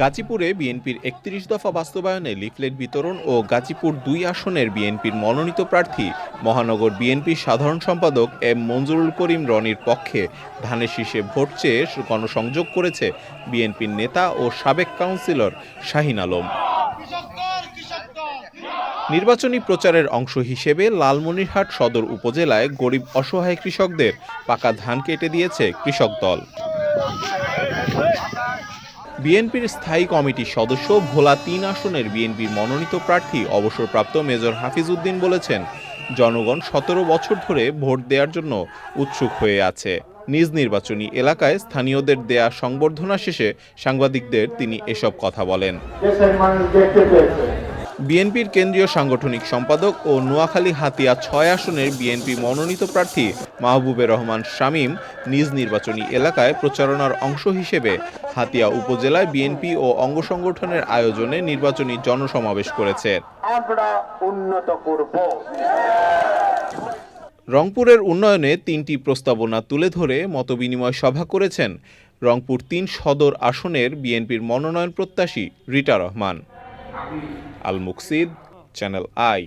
গাজীপুরে বিএনপির একত্রিশ দফা বাস্তবায়নে লিফলেট বিতরণ ও গাজীপুর দুই আসনের বিএনপির মনোনীত প্রার্থী মহানগর বিএনপির সাধারণ সম্পাদক এম মঞ্জুরুল করিম রনির পক্ষে ধানের শীষে ভোট চেয়ে গণসংযোগ করেছে বিএনপির নেতা ও সাবেক কাউন্সিলর শাহিন আলম। নির্বাচনী প্রচারের অংশ হিসেবে লালমনিরহাট সদর উপজেলায় গরিব অসহায় কৃষকদের পাকা ধান কেটে দিয়েছে কৃষক দল। বিএনপির স্থায়ী কমিটির সদস্য ভোলা তিন আসনের বিএনপির মনোনীত প্রার্থী অবসরপ্রাপ্ত মেজর হাফিজ উদ্দিন বলেছেন, জনগণ সতেরো বছর ধরে ভোট দেওয়ার জন্য উৎসুক হয়ে আছে। নিজ নির্বাচনী এলাকায় স্থানীয়দের দেয়া সংবর্ধনা শেষে সাংবাদিকদের তিনি এসব কথা বলেন। বিএনপির কেন্দ্রীয় সাংগঠনিক সম্পাদক ও নোয়াখালী হাতিয়া ছয় আসনের বিএনপি মনোনীত প্রার্থী মাহবুবে রহমান শামীম নিজ নির্বাচনী এলাকায় প্রচারণার অংশ হিসেবে হাতিয়া উপজেলায় বিএনপি ও অঙ্গ সংগঠনের আয়োজনে নির্বাচনী জনসমাবেশ করেছে। আমরা উন্নত করব। রংপুরের উন্নয়নে তিনটি প্রস্তাবনা তুলে ধরে মতবিনিময় সভা করেছেন রংপুর তিন সদর আসনের বিএনপির মনোনয়ন প্রত্যাশী Rita Rahman. Al Muksid channel I